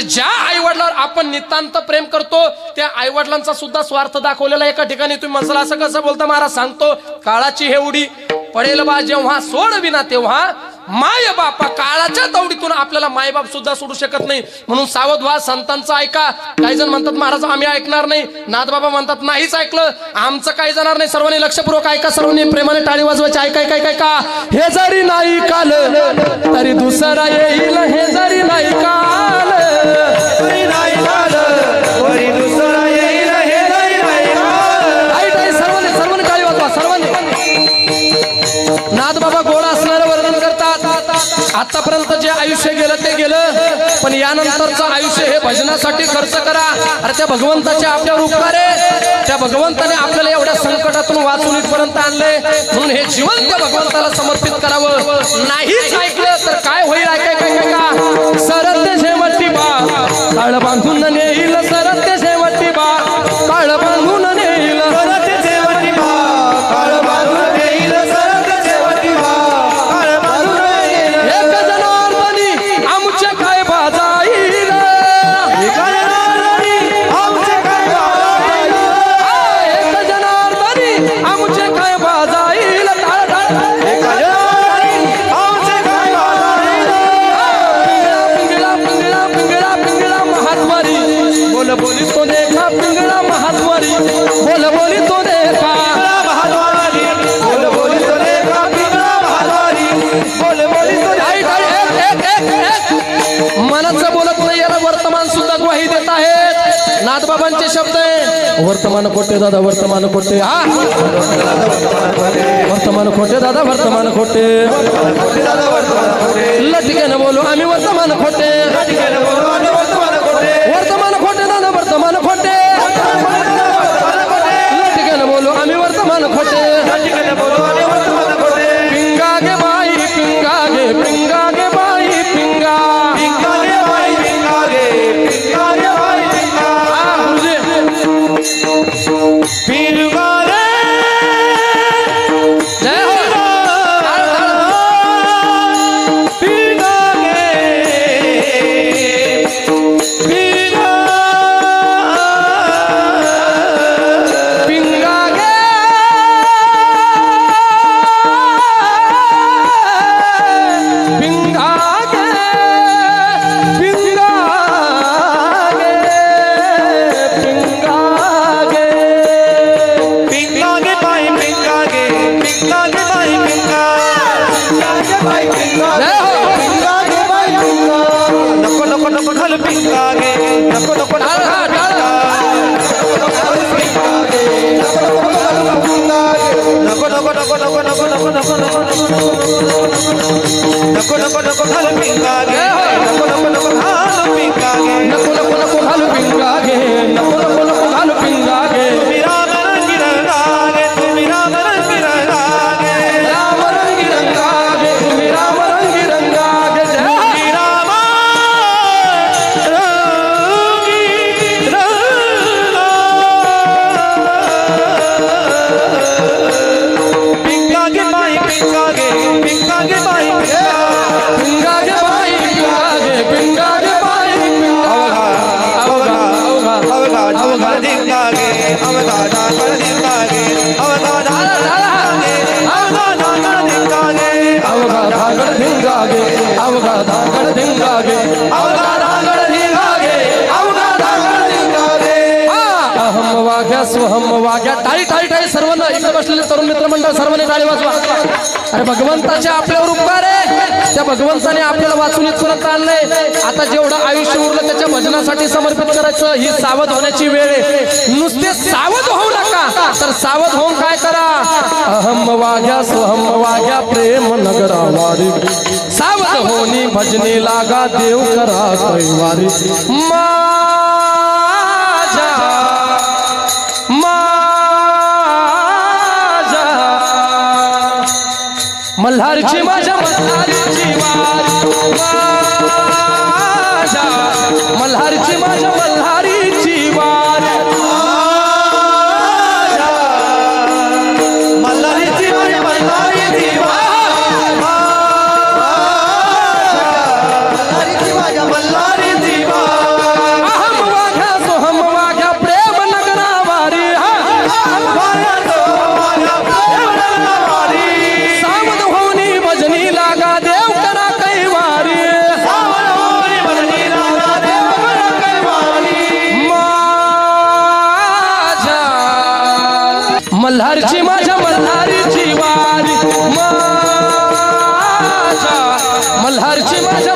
ज्या आई वडिलांवर आपण नितांत प्रेम करतो त्या आई वडिलांचा सुद्धा स्वार्थ दाखवलेला एका ठिकाणी तुम्ही म्हणसाल असं कसं बोलता? महाराज सांगतो काळाची हे उडी पडेल बा जेव्हा सोड विना तेव्हा. माय बापा काळाच्या तवडीतून आपल्याला मायबाप सुद्धा सोडू शकत नाही. म्हणून सावध व्हा संतांचं ऐका. काही जण म्हणतात महाराज आम्ही ऐकणार नाही. नाथबाबा म्हणतात नाहीच ऐकलं. आमचं काही जाणार नाही. सर्वांनी लक्षपूर्वक ऐका सर्वांनी प्रेमाने टाळी वाजवायची. ऐका ऐका ऐका ऐका. हे जरी नाही काल तरी दुसरा येईल. हे जरी नाही का आतापर्यंत जे आयुष्य गेलं ते गेलं पण यानंतरचं आयुष्य हे भजनासाठी खर्च करा. अरे त्या भगवंताचे आपल्यावर उपकार आहे त्या भगवंताने आपल्याला एवढ्या संकटातून वाचून इथपर्यंत आणले म्हणून हे जीवन त्या भगवंताला समर्पित करावं. नाहीच ऐकलं तर काय होईल ऐकाय काय का? सरते शेवटी बा बांधून नाथबाबांचे शब्द आहे वर्तमान खोटे दादा? वर्तमान खोटे हा वर्तमान खोटे दादा? वर्तमान खोटे दादा वर्तमान बोलू आम्ही वर्तमान खोटे కొనలు పిస్తాగే నకొన కొనలు పింగాగే দিন লাগে আমরা तरुण मित्र मंडळ सर्वांनी टाळी वाजवा. अरे भगवंताच्या आपल्यावर उपकार आहे त्या भगवंताने आपल्याला वाचून इथपर्यंत आणलंय. आता जेवढं आयुष्य उरलं त्याच्या भजनासाठी समर्पित करायचं ही सावध होण्याची वेळ आहे. नुसते सावध होऊ नका. तर सावध होऊन काय करा? अहम वाघ्या स्वहम वाघ्या प्रेम नगरा वारी सावध होनी भजनी लागा देव करा कैवारी मा मनाची माझ्या मल्हारची मल्हारची माझ्या Archana